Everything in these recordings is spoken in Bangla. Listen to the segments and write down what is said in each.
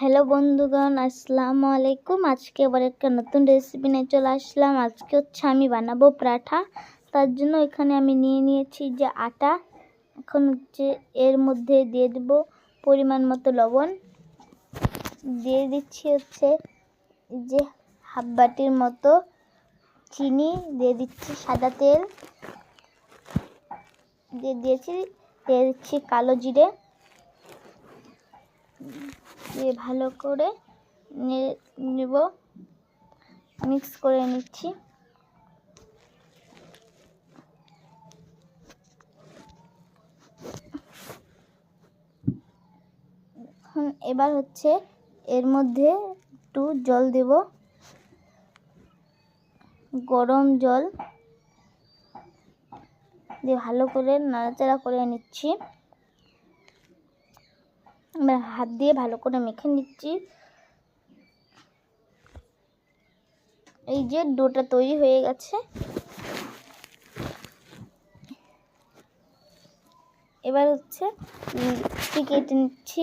হ্যালো বন্ধুগণ, আসসালামু আলাইকুম। আজকে আবার একটা নতুন রেসিপি নিয়ে চলে আসলাম। আজকে হচ্ছে আমি বানাবো পরাঠা। তার জন্য এখানে আমি নিয়ে নিয়েছি যে আটা। এখন হচ্ছে এর মধ্যে দিয়ে দেবো পরিমাণ মতো লবণ। দিয়ে দিচ্ছি হচ্ছে যে হাফ বাটির মতো চিনি। দিয়ে দিচ্ছি সাদা তেল। দিয়ে দিয়েছি, দিয়ে দিচ্ছি কালো জিরে। দিয়ে ভালো করে নেব। মিক্স করে নিচ্ছি। এখন এবার হচ্ছে এর মধ্যে একটু জল দেব। গরম জল। দিয়ে ভালো করে নাড়াচাড়া করে নিচ্ছি। এবার হাত দিয়ে ভালো করে মেখে নিচ্ছি। এই যে ডোটা তৈরি হয়ে গেছে। এবার হচ্ছে কেটে নিচ্ছি?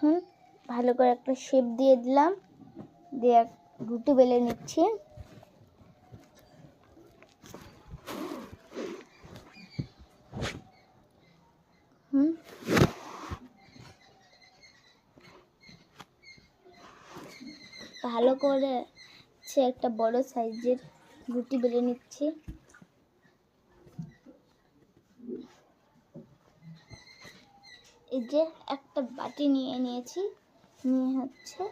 হুম, ভালো করে একটা শেপ দিয়ে দিলাম। দিয়ে রুটি বেলে নিচ্ছি। ভালো করে একটা বড় সাইজের রুটি বেলে নিচ্ছি। এই যে একটা বাটি নিয়ে নিয়েছি। নিয়ে হচ্ছে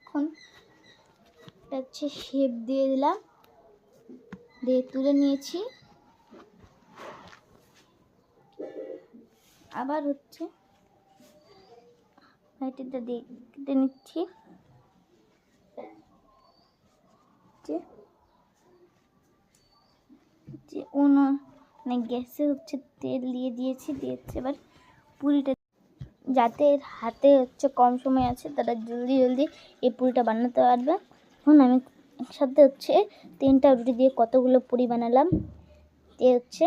এখন হচ্ছে শেপ দিয়ে দিলাম। দিয়ে তুলে নিয়েছি। আবার হচ্ছে বাটিটা দিয়ে নিচ্ছি। যে উনো মানে গ্যাসে হচ্ছে তেল দিয়ে দিয়েছি, দিয়েছে এবার পুরিটা যাতে হাতে হচ্ছে কম সময় আছে, তারা জলদি জলদি এই পুরিটা বানাতে পারবে। এখন আমি একসাথে হচ্ছে তিনটা রুটি দিয়ে কতগুলো পুরি বানালাম দিয়ে হচ্ছে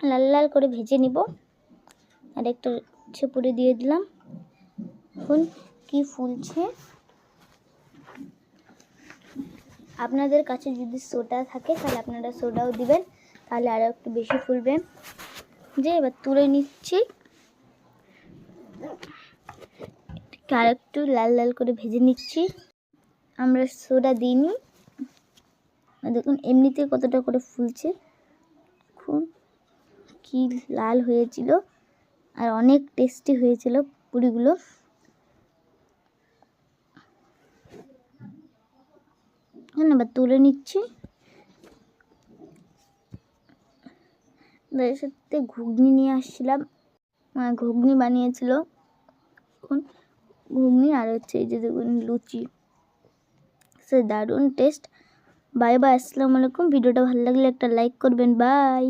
লাল লাল করে ভেজে নিব। আর একটা হচ্ছে পুরি দিয়ে দিলাম। এখন কি ফুলছে? আপনাদের কাছে যদি সোডা থাকে, তাহলে আপনারা সোডাও দিবেন। তাহলে আরও একটু বেশি ফুলবে। যে, এবার তুলে নিচ্ছি। আর একটু লাল লাল করে ভেজে নিচ্ছি। আমরা সোডা দিইনি। দেখুন, এমনিতে কতটা করে ফুলছে। খুব কি লাল হয়েছিল। আর অনেক টেস্টি হয়েছিল পুরিগুলো। এবার তুলে নিচ্ছি। তাদের সাথে ঘুগনি নিয়ে আসছিলাম। ঘুগনি বানিয়েছিল। ঘুগনি আর হচ্ছে এই যে দেখুন লুচি। সে দারুণ টেস্ট বাই বাই আসসালামু আলাইকুম। ভিডিওটা ভালো লাগলে একটা লাইক করবেন। বাই